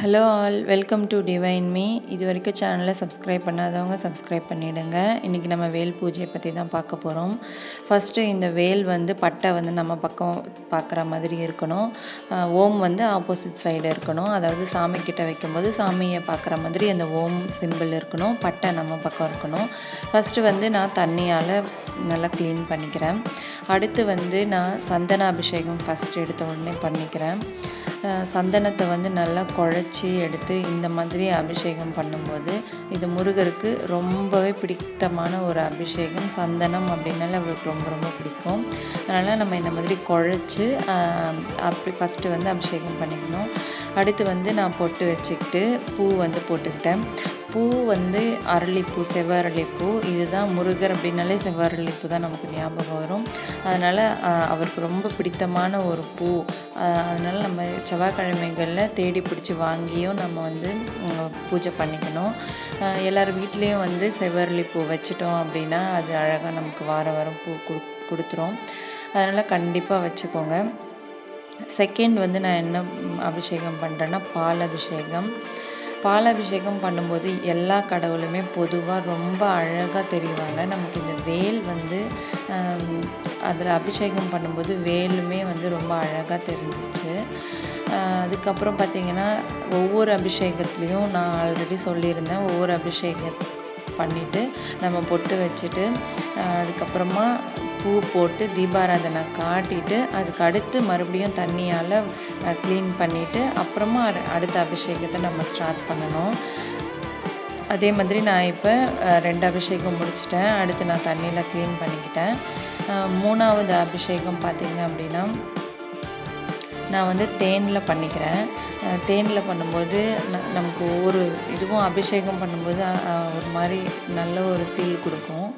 Hello all welcome to divine me இது வரைக்கும் சேனலை சப்ஸ்கிரைப் பண்ணாதவங்க சப்ஸ்கிரைப் பண்ணிவிடுங்க இன்றைக்கி நம்ம வேல் பூஜையை பற்றி தான் பார்க்க போகிறோம் ஃபஸ்ட்டு இந்த வேல் வந்து பட்டை வந்து நம்ம பக்கம் பார்க்குற மாதிரி இருக்கணும். ஓம் வந்து ஆப்போசிட் சைடு இருக்கணும். அதாவது சாமி கிட்ட வைக்கும்போது சாமியை பார்க்குற மாதிரி அந்த ஓம் சிம்பிள் இருக்கணும். பட்டை நம்ம பக்கம் இருக்கணும். ஃபஸ்ட்டு வந்து நான் தண்ணியால் நல்லா க்ளீன் பண்ணிக்கிறேன். அடுத்து வந்து நான் சந்தன அபிஷேகம் ஃபஸ்ட் எடுத்த உடனே பண்ணிக்கிறேன். சந்தனத்தை வந்து நல்லா குழச்சி எடுத்து இந்த மாதிரி அபிஷேகம் பண்ணும்போது இது முருகருக்கு ரொம்பவே பிடித்தமான ஒரு அபிஷேகம். சந்தனம் அப்படின்னால அவருக்கு ரொம்ப ரொம்ப பிடிக்கும். அதனால் நம்ம இந்த மாதிரி குழச்சி அப்படி ஃபஸ்ட்டு வந்து அபிஷேகம் பண்ணிக்கணும். அடுத்து வந்து நான் பொட்டு வச்சுக்கிட்டு பூ வந்து போட்டுக்கிட்டேன். பூ வந்து அரளிப்பூ செவ்வரளிப்பூ. இதுதான் முருகர் அப்படின்னாலே செவ்வரளிப்பூ தான் நமக்கு ஞாபகம் வரும். அதனால் அவருக்கு ரொம்ப பிடித்தமான ஒரு பூ. அதனால் நம்ம செவ்வாய்க்கிழமைகளில் தேடி பிடிச்சி வாங்கியும் நம்ம வந்து பூஜை பண்ணிக்கணும். அஹ் எல்லார் வீட்லேயும் வந்து செவ்வரளி பூ வச்சிட்டோம் அப்படின்னா அது அழகாக நமக்கு வார வாரம் பூ கொடு கொடுத்துரும். அதனால் கண்டிப்பாக வச்சுக்கோங்க. செகண்ட் வந்து நான் என்ன அபிஷேகம் பண்ணுறேன்னா பால் அபிஷேகம். பால் அபிஷேகம் பண்ணும்போது எல்லா கடவுளுமே பொதுவாக ரொம்ப அழகாக தெரிவாங்க. நமக்கு இந்த வேல் வந்து அதில் அபிஷேகம் பண்ணும்போது வேலுமே வந்து ரொம்ப அழகாக தெரிஞ்சிச்சு. அதுக்கப்புறம் பார்த்திங்கன்னா ஒவ்வொரு அபிஷேகத்துலேயும் நான் ஆல்ரெடி சொல்லியிருந்தேன். ஒவ்வொரு அபிஷேக பண்ணிவிட்டு நம்ம பொட்டு வச்சுட்டு அதுக்கப்புறமா பூ போட்டு தீபாராதனை காட்டிட்டு அதுக்கு அடுத்து மறுபடியும் தண்ணியால் க்ளீன் பண்ணிவிட்டு அப்புறமா அடுத்த அபிஷேகத்தை நம்ம ஸ்டார்ட் பண்ணணும். அதே மாதிரி நான் இப்போ ரெண்டு அபிஷேகம் முடிச்சிட்டேன். அடுத்து நான் தண்ணியில் க்ளீன் பண்ணிக்கிட்டேன். மூணாவது அபிஷேகம் பார்த்திங்க அப்படின்னா நான் வந்து தேனில் பண்ணிக்கிறேன். தேனில் பண்ணும்போது ந- நமக்கு ஒவ்வொரு இதுவும் அபிஷேகம் பண்ணும்போது ஒரு மாதிரி நல்ல ஒரு ஃபீல் கொடுக்கும்.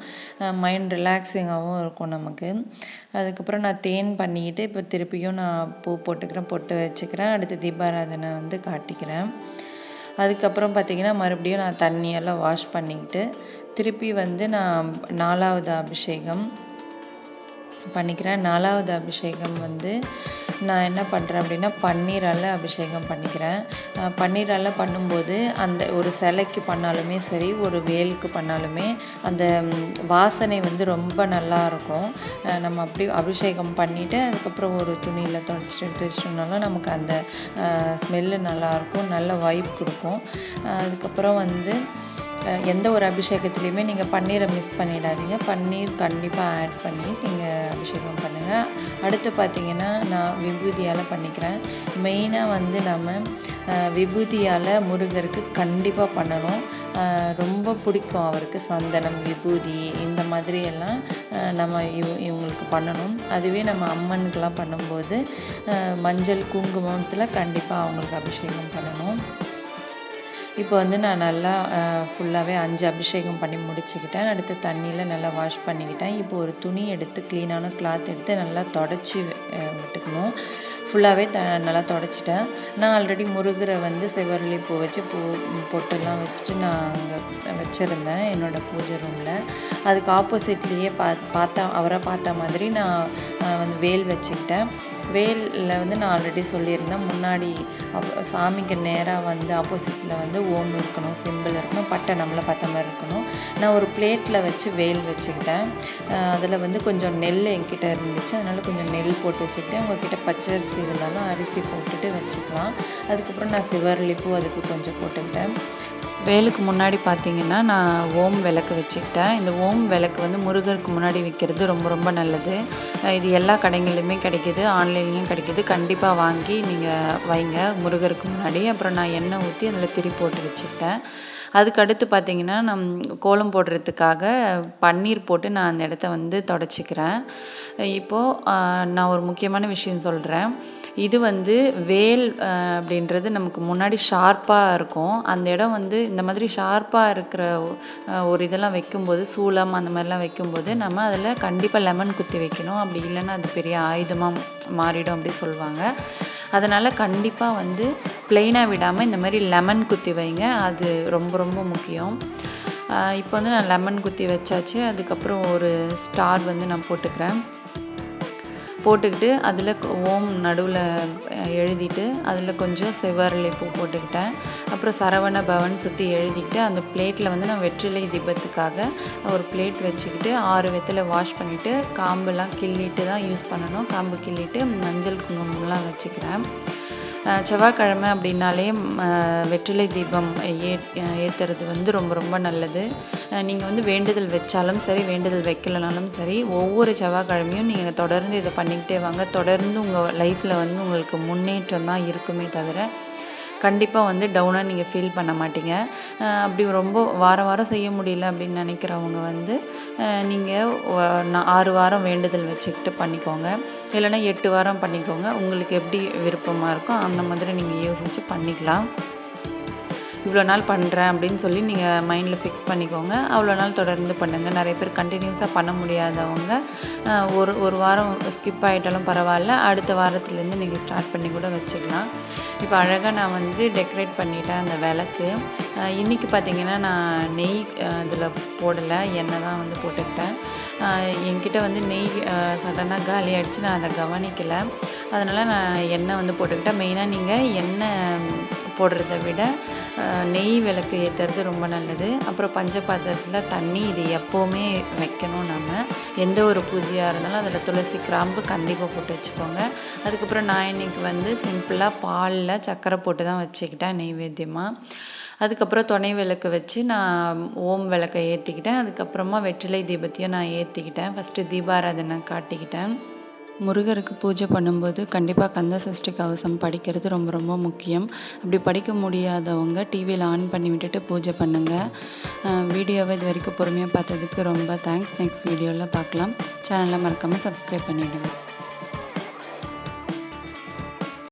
மைண்ட் ரிலாக்ஸிங்காகவும் இருக்கும் நமக்கு. அதுக்கப்புறம் நான் தேன் பண்ணிக்கிட்டு இப்போ திருப்பியும் நான் பூ போட்டுக்கிறேன் பொட்டு வச்சுக்கிறேன். அடுத்து தீபாராதனை வந்து காட்டிக்கிறேன். அதுக்கப்புறம் பார்த்திங்கன்னா மறுபடியும் நான் தண்ணியெல்லாம் வாஷ் பண்ணிக்கிட்டு திருப்பி வந்து நான் நாலாவது அபிஷேகம் பண்ணிக்கிறேன். நாலாவது அபிஷேகம் வந்து நான் என்ன பண்ணுறேன் அப்படின்னா பன்னீரால் அபிஷேகம் பண்ணிக்கிறேன். பன்னீரால் பண்ணும்போது அந்த ஒரு சிலைக்கு பண்ணாலுமே சரி ஒரு வேலுக்கு பண்ணாலுமே அந்த வாசனை வந்து ரொம்ப நல்லா இருக்கும். நம்ம அப்படி அபிஷேகம் பண்ணிவிட்டு அதுக்கப்புறம் ஒரு துணியில் துடைச்சிட்டு எடுத்து வச்சிட்டோம்னாலும் நமக்கு அந்த ஸ்மெல்லு நல்லாயிருக்கும் நல்ல வைப் கொடுக்கும். அதுக்கப்புறம் வந்து எந்த ஒரு அபிஷேகத்துலேயுமே நீங்கள் பன்னீரை மிஸ் பண்ணிடாதீங்க. பன்னீர் கண்டிப்பாக ஆட் பண்ணி நீங்கள் அபிஷேகம் பண்ணுங்கள் அடுத்து பார்த்தீங்கன்னா நான் விபூதியால் பண்ணிக்கிறேன். மெயினாக வந்து நம்ம விபூதியால் முருகருக்கு கண்டிப்பாக பண்ணணும். ரொம்ப பிடிக்கும் அவருக்கு சந்தனம் விபூதி இந்த மாதிரி எல்லாம் நம்ம இவ இவங்களுக்கு பண்ணணும். அதுவே நம்ம அம்மனுக்கெலாம் பண்ணும்போது மஞ்சள் குங்குமத்தில் கண்டிப்பாக அவங்களுக்கு அபிஷேகம் பண்ணணும். இப்போ வந்து நான் நல்லா ஃபுல்லாகவே அஞ்சு அபிஷேகம் பண்ணி முடிச்சுக்கிட்டேன். அடுத்து தண்ணியில் நல்லா வாஷ் பண்ணிக்கிட்டேன். இப்போ ஒரு துணி எடுத்து க்ளீனான கிளாத் எடுத்து நல்லா தொடச்சி விட்டுக்கணும். ஃபுல்லாகவே த நல்லா தொடச்சிட்டேன். நான் ஆல்ரெடி முருகரை வந்து செவரளி பூ வச்சு பூ பொட்டெல்லாம் வச்சுட்டு நான் அங்கே வச்சுருந்தேன் என்னோடய பூஜை ரூமில் அதுக்கு ஆப்போசிட்லேயே பா பார்த்தா அவரை பார்த்த மாதிரி நான் வந்து வேல் வச்சுக்கிட்டேன். வேலில் வந்து நான் ஆல்ரெடி சொல்லியிருந்தேன். முன்னாடி சாமிக்கு நேராக வந்து ஆப்போசிட்டில் வந்து ஓம் இருக்கணும் சிம்பிள் இருக்கணும் பட்டை நம்மளை பார்த்த மாதிரி இருக்கணும். நான் ஒரு பிளேட்டில் வச்சு வேல் வச்சுக்கிட்டேன். அதில் வந்து கொஞ்சம் நெல் என்கிட்ட இருந்துச்சு. அதனால் கொஞ்சம் நெல் போட்டு வச்சுக்கிட்டேன். உங்ககிட்ட பச்சரிசி இருந்தாலும் அரிசி போட்டுட்டு வச்சுக்கலாம். அதுக்கப்புறம் நான் சிவரளி அதுக்கு கொஞ்சம் போட்டுக்கிட்டேன். வேலுக்கு முன்னாடி பார்த்தீங்கன்னா நான் ஓம் விளக்கு வச்சுக்கிட்டேன். இந்த ஓம் விளக்கு வந்து முருகருக்கு முன்னாடி விற்கிறது ரொம்ப ரொம்ப நல்லது. இது எல்லா கடைகளிலுமே கிடைக்கிது ஆன்லைன்லேயும் கிடைக்கிது. கண்டிப்பாக வாங்கி நீங்கள் வைங்க முருகருக்கு முன்னாடி. அப்புறம் நான் எண்ணெய் ஊற்றி அதில் திரி போட்டு வச்சுக்கிட்டேன். அதுக்கு அடுத்து பார்த்தீங்கன்னா நம் கோலம் போடுறதுக்காக பன்னீர் போட்டு நான் அந்த இடத்த வந்து தொடச்சிக்கிறேன். இப்போது நான் ஒரு முக்கியமான விஷயம் சொல்கிறேன் இது வந்து வேல் அப்படின்றது நமக்கு முன்னாடி ஷார்ப்பாக இருக்கும். அந்த இடம் வந்து இந்த மாதிரி ஷார்ப்பாக இருக்கிற ஒரு இதெல்லாம் வைக்கும்போது சூளம் அந்த மாதிரிலாம் வைக்கும்போது நம்ம அதில் கண்டிப்பாக லெமன் குத்தி வைக்கணும். அப்படி இல்லைன்னா அது பெரிய ஆயுதமாக மாறிடும் அப்படி சொல்லுவாங்க. அதனால் கண்டிப்பாக வந்து பிளெயினாக விடாமல் இந்த மாதிரி லெமன் குத்தி வைங்க. அது ரொம்ப ரொம்ப முக்கியம். இப்போ வந்து நான் லெமன் குத்தி வச்சாச்சு. அதுக்கப்புறம் ஒரு ஸ்டார் வந்து நான் போட்டுக்கிறேன். போட்டுக்கிட்டு அதில் ஓம் நடுவில் எழுதிட்டு அதில் கொஞ்சம் செவ்வரளி பூ போட்டுக்கிட்டேன். அப்புறம் சரவண பவன் சுற்றி எழுதிக்கிட்டு அந்த பிளேட்டில் வந்து நான் வெற்றிலை தீபத்துக்காக ஒரு பிளேட் வச்சுக்கிட்டு ஆறு வெத்தில் வாஷ் பண்ணிவிட்டு காம்பெல்லாம் கிள்ளிட்டு தான் யூஸ் பண்ணணும். காம்பு கிள்ளிட்டு மஞ்சள் குங்குமம்லாம் வச்சுக்கிறேன். செவ்வாய்க்கிழமை அப்படின்னாலே வெற்றிலை தீபம் ஏ ஏற்றுறது வந்து ரொம்ப ரொம்ப நல்லது. நீங்கள் வந்து வேண்டுதல் வச்சாலும் சரி வேண்டுதல் வைக்கலனாலும் சரி ஒவ்வொரு செவ்வாய்க்கிழமையும் நீங்கள் தொடர்ந்து இதை பண்ணிக்கிட்டே வாங்க. தொடர்ந்து உங்கள் லைஃப்பில் வந்து உங்களுக்கு முன்னேற்றம் தான் இருக்குமே தவிர கண்டிப்பாக வந்து டவுனாக நீங்கள் ஃபீல் பண்ண மாட்டீங்க. அப்படி ரொம்ப வாரம் வாரம் செய்ய முடியல அப்படின்னு நினைக்கிறவங்க வந்து நீங்கள் ஆறு வாரம் வேண்டுதல் வச்சுக்கிட்டு பண்ணிக்கோங்க. இல்லைன்னா எட்டு வாரம் பண்ணிக்கோங்க. உங்களுக்கு எப்படி விருப்பமாக இருக்கோ அந்த மாதிரி நீங்கள் யோசித்து பண்ணிக்கலாம். இவ்வளோ நாள் பண்ணுறேன் அப்படின்னு சொல்லி நீங்கள் மைண்டில் ஃபிக்ஸ் பண்ணிக்கோங்க. அவ்வளோ நாள் தொடர்ந்து பண்ணுங்கள் நிறைய பேர் கண்டினியூஸாக பண்ண முடியாதவங்க. ஒரு ஒரு வாரம் ஸ்கிப் ஆகிட்டாலும் பரவாயில்ல. அடுத்த வாரத்துலேருந்து நீங்கள் ஸ்டார்ட் பண்ணி கூட வச்சுக்கலாம் இப்போ அழகாக நான் வந்து டெக்கரேட் பண்ணிட்டேன் அந்த விளக்கு. இன்றைக்கி பார்த்திங்கன்னா நான் நெய் இதில் போடலை. எண்ணெய் தான் வந்து போட்டுக்கிட்டேன். என்கிட்ட வந்து நெய் சடனாக காலி ஆகிடுச்சு நான் அதை கவனிக்கலை. அதனால் நான் எண்ணெய் வந்து போட்டுக்கிட்டேன். மெயினாக நீங்கள் எண்ணெய் போடுறத விட நெய் விளக்கு ஏற்றுறது ரொம்ப நல்லது. அப்புறம் பஞ்ச பாத்திரத்தில் தண்ணி இது எப்போவுமே வைக்கணும் நம்ம. எந்த ஒரு பூஜையாக இருந்தாலும் அதில் துளசி கிராம்பு கண்டிப்பாக போட்டு வச்சுக்கோங்க. அதுக்கப்புறம் நான் இன்றைக்கி வந்து சிம்பிளாக பாலில் சக்கரை போட்டு தான் வச்சுக்கிட்டேன் நெய்வேத்தியமாக அதுக்கப்புறம் துணை விளக்கு வச்சு நான் ஓம் விளக்கை ஏற்றிக்கிட்டேன் அதுக்கப்புறமா வெற்றிலை தீபத்தையும் நான் ஏற்றிக்கிட்டேன் ஃபஸ்ட்டு தீபாராதனை காட்டிக்கிட்டேன். முருகருக்கு பூஜை பண்ணும்போது கண்டிப்பாக கந்த சஷ்டி கவசம் படிக்கிறது ரொம்ப ரொம்ப முக்கியம். அப்படி படிக்க முடியாதவங்க டிவியில் ஆன் பண்ணி விட்டுட்டு பூஜை பண்ணுங்கள் வீடியோவை இது வரைக்கும் பொறுமையாக பார்த்ததுக்கு ரொம்ப தேங்க்ஸ் நெக்ஸ்ட் வீடியோவில் பார்க்கலாம். சேனலை மறக்காமல் சப்ஸ்கிரைப் பண்ணிவிடுங்க